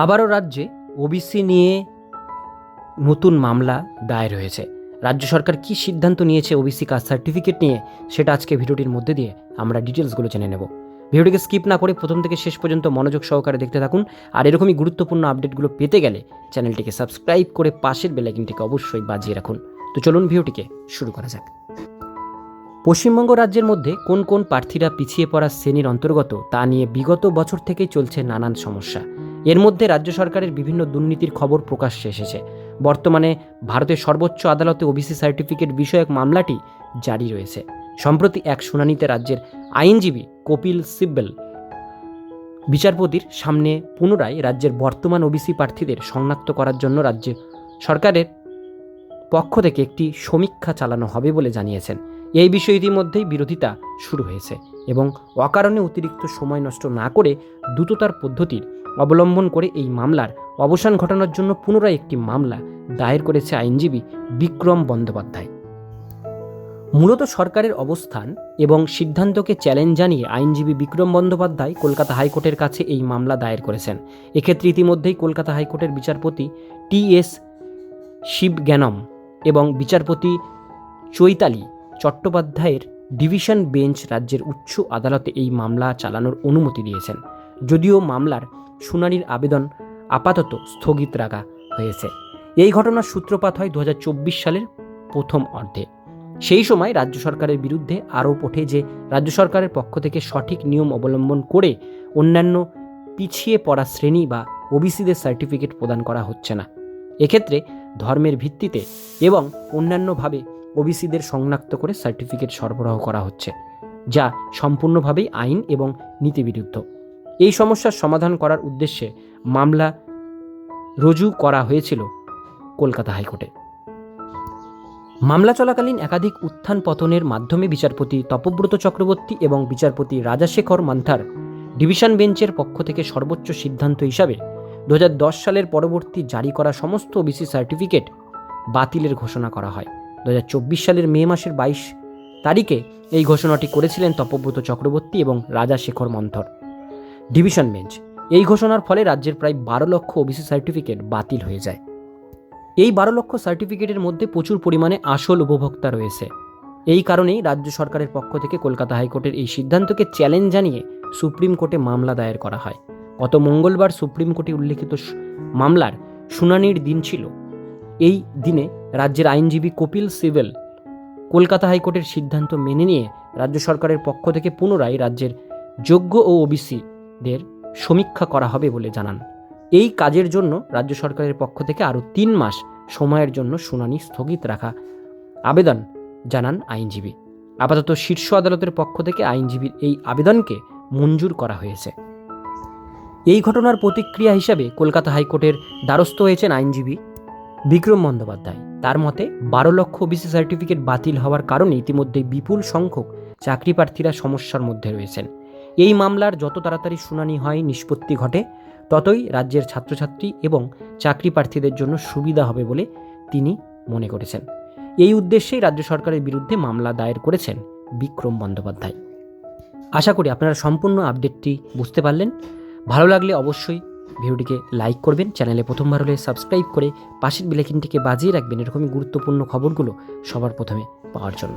আবারও রাজ্যে ওবিসি নিয়ে নতুন মামলা দায়ের হয়েছে। রাজ্য সরকার কি সিদ্ধান্ত নিয়েছে ওবিসি কাস্ট সার্টিফিকেট নিয়ে, সেটা আজকে ভিডিওটির মধ্যে দিয়ে আমরা ডিটেলসগুলো জেনে নেব। ভিডিওটিকে স্কিপ না করে প্রথম থেকে শেষ পর্যন্ত মনোযোগ সহকারে দেখতে থাকুন, আর এরকমই গুরুত্বপূর্ণ আপডেটগুলো পেতে গেলে চ্যানেলটিকে সাবস্ক্রাইব করে পাশের বেলাইকিনটিকে অবশ্যই বাজিয়ে রাখুন। তো চলুন ভিডিওটিকে শুরু করা যাক। পশ্চিমবঙ্গ রাজ্যের মধ্যে কোন কোন প্রার্থীরা পিছিয়ে পড়া শ্রেণির অন্তর্গত তা নিয়ে বিগত বছর থেকেই চলছে নানান সমস্যা। এর মধ্যে রাজ্য সরকারের বিভিন্ন দুর্নীতির খবর প্রকাশ্যে এসেছে। বর্তমানে ভারতের সর্বোচ্চ আদালতে ওবিসি সার্টিফিকেট বিষয়ক মামলাটি জারি রয়েছে। সম্প্রতি এক শুনানিতে রাজ্যের আইনজীবী কপিল সিব্বল বিচারপতির সামনে পুনরায় রাজ্যের বর্তমান ওবিসি প্রার্থীদের শনাক্ত করার জন্য রাজ্য সরকারের পক্ষ থেকে একটি সমীক্ষা চালানো হবে বলে জানিয়েছেন। এই বিষয়ে ইতিমধ্যেই বিরোধিতা শুরু হয়েছে এবং অকারণে অতিরিক্ত সময় নষ্ট না করে দ্রুততার পদ্ধতির অবলম্বন করে এই মামলার অবসান ঘটানোর জন্য পুনরায় একটি মামলা দায়ের করেছে আইনজীবী বিক্রম বন্দ্যোপাধ্যায়। মূলত সরকারের অবস্থান এবং সিদ্ধান্তকে চ্যালেঞ্জ জানিয়ে আইনজীবী বিক্রম বন্দ্যোপাধ্যায় কলকাতা হাইকোর্টের কাছে এই মামলা দায়ের করেছেন। এক্ষেত্রে ইতিমধ্যেই কলকাতা হাইকোর্টের বিচারপতি টি এস শিবজ্ঞানম এবং বিচারপতি চৈতালি চট্টোপাধ্যায়ের ডিভিশন বেঞ্চ রাজ্যের উচ্চ আদালতে এই মামলা চালানোর অনুমতি দিয়েছেন। যদিও মামলার শুনানির আবেদন আপাতত স্থগিত রাখা হয়েছে। এই ঘটনার সূত্রপাত হয় দু হাজার চব্বিশ সালের প্রথম অর্ধে। সেই সময় রাজ্য সরকারের বিরুদ্ধে আরোপ ওঠে যে, রাজ্য সরকারের পক্ষ থেকে সঠিক নিয়ম অবলম্বন করে অন্যান্য পিছিয়ে পড়া শ্রেণি বা ওবিসিদের সার্টিফিকেট প্রদান করা হচ্ছে না। এক্ষেত্রে ধর্মের ভিত্তিতে এবং অন্যান্যভাবে ওবিসিদের সংনাক্ত করে সার্টিফিকেট সরবরাহ করা হচ্ছে, যা সম্পূর্ণভাবেই আইন এবং নীতিবিরুদ্ধ। এই সমস্যার সমাধান করার উদ্দেশ্যে মামলা রুজু করা হয়েছিল কলকাতা হাইকোর্টে। মামলা চলাকালীন একাধিক উত্থান পতনের মাধ্যমে বিচারপতি তপব্রত চক্রবর্তী এবং বিচারপতি রাজাশেখর মান্থার ডিভিশন বেঞ্চের পক্ষ থেকে সর্বোচ্চ সিদ্ধান্ত হিসাবে দু হাজার দশ সালের পরবর্তী জারি করা সমস্ত ওবিসি সার্টিফিকেট বাতিলের ঘোষণা করা হয়। দু হাজার চব্বিশ সালের মে মাসের বাইশ তারিখে এই ঘোষণাটি করেছিলেন তপব্রত চক্রবর্তী এবং রাজা শেখর মন্থর। Division bench. এই ঘোষণার ফলে রাজ্যের প্রায় বারো লক্ষ ওবিসি সার্টিফিকেট বাতিল হয়ে যায়। এই বারো লক্ষ সার্টিফিকেটের মধ্যে প্রচুর পরিমাণে আসল উপভোক্তা রয়েছে। এই কারণেই রাজ্য সরকারের পক্ষ থেকে কলকাতা হাইকোর্টের এই সিদ্ধান্তকে চ্যালেঞ্জ জানিয়ে সুপ্রিম কোর্টে মামলা দায়ের করা হয়। গত মঙ্গলবার সুপ্রিম কোর্টে উল্লেখিত মামলার শুনানির দিন ছিল। এই দিনে রাজ্যের আইনজীবী কপিল সিবেল কলকাতা হাইকোর্টের সিদ্ধান্ত মেনে নিয়ে রাজ্য সরকারের পক্ষ থেকে পুনরায় রাজ্যের যোগ্য ও ওবিসিদের সমীক্ষা করা হবে বলে জানান। এই কাজের জন্য রাজ্য সরকারের পক্ষ থেকে আরও তিন মাস সময়ের জন্য শুনানি স্থগিত রাখা আবেদন জানান আইনজীবী। আপাতত শীর্ষ আদালতের পক্ষ থেকে আইনজীবীর এই আবেদনকে মঞ্জুর করা হয়েছে। এই ঘটনার প্রতিক্রিয়া হিসাবে কলকাতা হাইকোর্টের দ্বারস্থ হয়েছেন আইনজীবী বিক্রম বন্দ্যোপাধ্যায়। তার মতে, বারো লক্ষ ওবিসি সার্টিফিকেট বাতিল হওয়ার কারণে ইতিমধ্যে বিপুল সংখ্যক চাকরি প্রার্থীরা সমস্যার মধ্যে রয়েছেন। এই মামলার যত তাড়াতাড়ি শুনানি হয়, নিষ্পত্তি ঘটে, ততই রাজ্যের ছাত্রছাত্রী এবং চাকরি প্রার্থীদের জন্য সুবিধা হবে বলে তিনি মনে করেছেন। এই উদ্দেশ্যেই রাজ্য সরকারের বিরুদ্ধে মামলা দায়ের করেছেন বিক্রম বন্দ্যোপাধ্যায়। আশা করি আপনারা সম্পূর্ণ আপডেটটি বুঝতে পারলেন। ভালো লাগলে অবশ্যই ভিডিওটিকে লাইক করবেন, চ্যানেলে প্রথমবার হলে সাবস্ক্রাইব করে পাশের বেলাইকিনটিকে বাজিয়ে রাখবেন। এরকমই গুরুত্বপূর্ণ খবরগুলো সবার প্রথমে পাওয়ার জন্য।